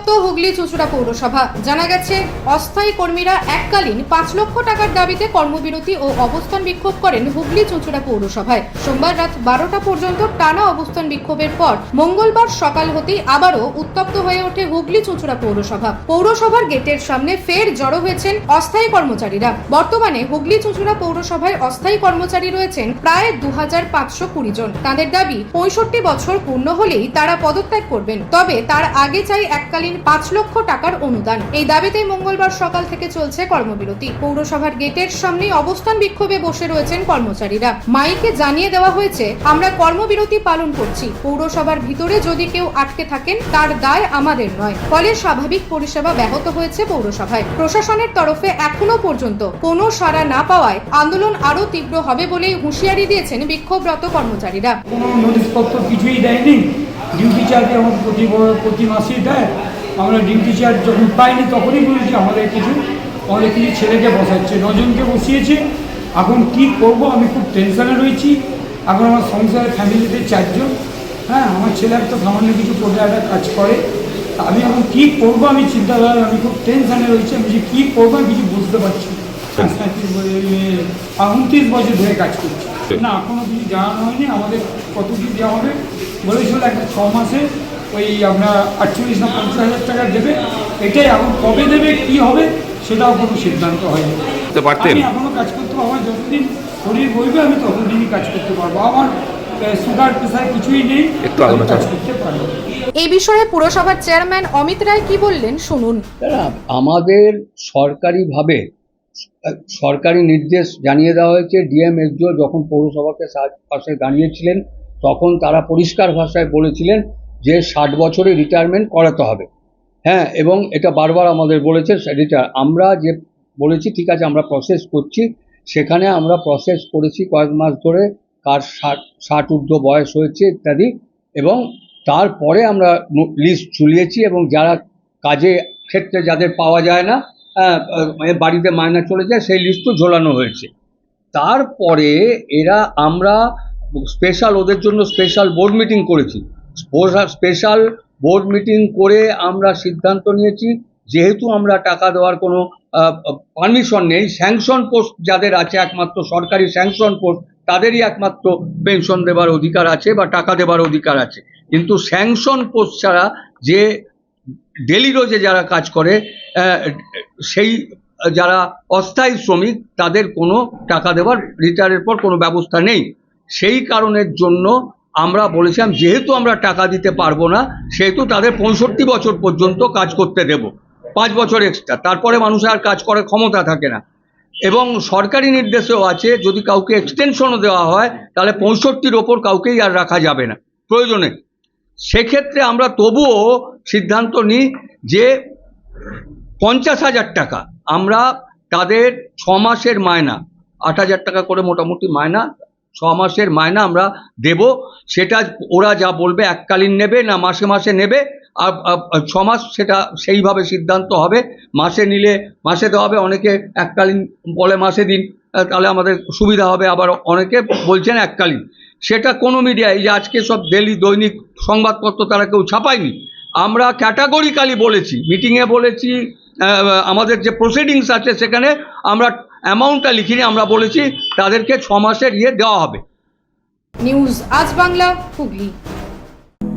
উত্তপ্ত হুগলি চুঁচুড়া পৌরসভা। জানা গেছে, অস্থায়ী কর্মীরা এককালীন পাঁচ লক্ষ টাকার দাবিতে কর্মবিরতি ও অবস্থান বিক্ষোভ করেন হুগলি চুঁচুড়া পৌরসভায়। সোমবার রাত বারোটা পর্যন্ত টানা অবস্থান বিক্ষোভের পর মঙ্গলবার সকাল হতেই আবারও উত্তপ্ত হয়ে ওঠে হুগলি চুঁচুড়া পৌরসভা। পৌরসভার গেটের সামনে ফের জড়ো হয়েছেন অস্থায়ী কর্মচারীরা। বর্তমানে হুগলি চুঁচুড়া পৌরসভায় অস্থায়ী কর্মচারী রয়েছেন প্রায় দু হাজার পাঁচশো কুড়ি জন। তাদের দাবি, পঁয়ষট্টি বছর পূর্ণ হলেই তারা পদত্যাগ করবেন। তবে তার আগে চাই এককালীন পাঁচ লক্ষ টাকার অনুদান। এই দাবিতেই মঙ্গলবার সকাল থেকে চলছে কর্মবিরতি। পৌরসভার গেটের সামনে অবস্থান বিক্ষোভে বসে রয়েছেন কর্মচারীরা। মাইকে জানিয়ে দেওয়া হয়েছে, আমরা কর্মবিরতি পালন করছি। পৌরসভার ভিতরে যদি কেউ আটকে থাকেন, তার দায় আমাদের নয়। ফলে স্বাভাবিক পরিষেবা ব্যাহত হয়েছে পৌরসভায়। প্রশাসনের তরফে এখনও পর্যন্ত কোনো সাড়া না পাওয়ায় আন্দোলন আরও তীব্র হবে বলেই হুঁশিয়ারি দিয়েছেন বিক্ষোভরত কর্মচারীরা। কোনো কিছুই দেয়নি। ডিউটি চার্জ প্রতি প্রতি মাসেই দেয়। আমরা ডিউটি চার্জ যখন পাইনি তখনই বলেছি আমাদের কিছু আমাদের কিছু ছেলেকে বসাচ্ছে নজনকে বসিয়েছে। এখন কি করব? আমি খুব টেনশনে রয়েছি। এখন আমার সংসারে ফ্যামিলিতে চারজন। হ্যাঁ আমার ছেলে একটা সামান্য কিছু কোটা একটা কাজ করে। আমি এখন কী করব? আমি চিন্তাধারা আমি খুব টেনশনে রয়েছি। আমি যে কী করব আমি কিছু বুঝতে পারছি বছর উনত্রিশ বছর ধরে কাজ করছি। না এখনও কিছু জানানো হয়নি। আমাদের কত কি দেওয়া হবে? বলেছিল একটা ছ মাসে। ওই আমরা আটচল্লিশ না পঞ্চাশ হাজার টাকা দেবে। এটাই এখন কবে দেবে কি হবে সেটাও কোনো সিদ্ধান্ত হয়নি। পারতেন? এখনও কাজ করতে পারব যতদিন শরীর বইবে আমি ততদিনই কাজ করতে পারব। আমার সুগার প্রেশার কিছুই নেই একটু কাজ করতে পারব। এই বিষয়ে পুরসভার চেয়ারম্যান অমিত রায় কি বললেন? শুনুন। আমাদের সরকারিভাবে সরকারি নির্দেশ জানিয়ে দেওয়া হয়েছে। ডিএম এসডিও যখন পৌরসভাকে পাশে দাঁড়িয়েছিলেন তখন তারা পরিষ্কার ভাষায় বলেছিলেন যে ষাট বছরে রিটায়ারমেন্ট করাতে হবে। হ্যাঁ এবং এটা বারবার আমাদের বলেছে রিটায়ার আমরা যে বলেছি ঠিক আছে আমরা প্রসেস করছি সেখানে আমরা প্রসেস করেছি কয়েক মাস ধরে কার ষাট ষাট ঊর্ধ্ব বয়স হয়েছে ইত্যাদি এবং তারপরে আমরা লিস্ট ঝুলিয়েছি এবং যারা কাজে ক্ষেত্রে যাদের পাওয়া যায় না আহ, বাড়িতে মায়না চলে যায় সেই লিস্টও ঝোলানো হয়েছে। তারপরে এরা আমরা স্পেশাল ওদের জন্য স্পেশাল বোর্ড মিটিং করেছি। স্পেশাল বোর্ড মিটিং করে আমরা সিদ্ধান্ত নিয়েছি। যেহেতু আমরা টাকা দেওয়ার কোনো পারমিশন নেই স্যাংশন পোস্ট যাদের আছে একমাত্র সরকারি স্যাংশন পোস্ট তাদেরই একমাত্র পেনশন দেবার অধিকার আছে বা টাকা দেবার অধিকার আছে। কিন্তু স্যাংশন পোস্ট ছাড়া যে ডেলি রোজে যারা কাজ করে সেই, যারা অস্থায়ী শ্রমিক, তাদের কোনো টাকা দেওয়ার রিটায়ারের পর কোনো ব্যবস্থা নেই। সেই কারণের জন্য আমরা বলেছিলাম, যেহেতু আমরা টাকা দিতে পারব না, সেহেতু তাদের পঁয়ষট্টি বছর পর্যন্ত কাজ করতে দেব। পাঁচ বছর এক্সট্রা তারপরে মানুষের আর কাজ করার ক্ষমতা থাকে না। এবং সরকারি নির্দেশেও আছে, যদি কাউকে এক্সটেনশনও দেওয়া হয়, তাহলে পঁয়ষট্টির ওপর কাউকেই আর রাখা যাবে না, প্রয়োজনে। সেক্ষেত্রে আমরা তবুও সিদ্ধান্ত নিই যে পঞ্চাশ হাজার টাকা, আমরা তাদের ছ মাসের মায়না আট হাজার টাকা করে মোটামুটি মায়না ছ মাসের মায়না আমরা দেব। সেটা ওরা যা বলবে এককালীন নেবে না মাসে মাসে নেবে। আর ছ মাস সেটা সেইভাবে সিদ্ধান্ত হবে। মাসে নিলে মাসে দেওয়া হবে, অনেকে এককালীন বলে মাসে দিন। তাহলে আমাদের সুবিধা হবে। আবার অনেকে বলছেন এককালীন। সেটা কোনো মিডিয়া এই যে আজকে সব ডেলি দৈনিক সংবাদপত্র তারা কেউ ছাপায়নি। আমরা ক্যাটাগরিক্যালি বলেছি। মিটিংয়ে বলেছি আমাদের যে প্রসিডিংস আছে সেখানে আমরা অ্যামাউন্টটা লিখিনি আমরা বলেছি তাদেরকে ছ মাসের ইয়ে দেওয়া হবে। নিউজ আজ বাংলা হুগলি।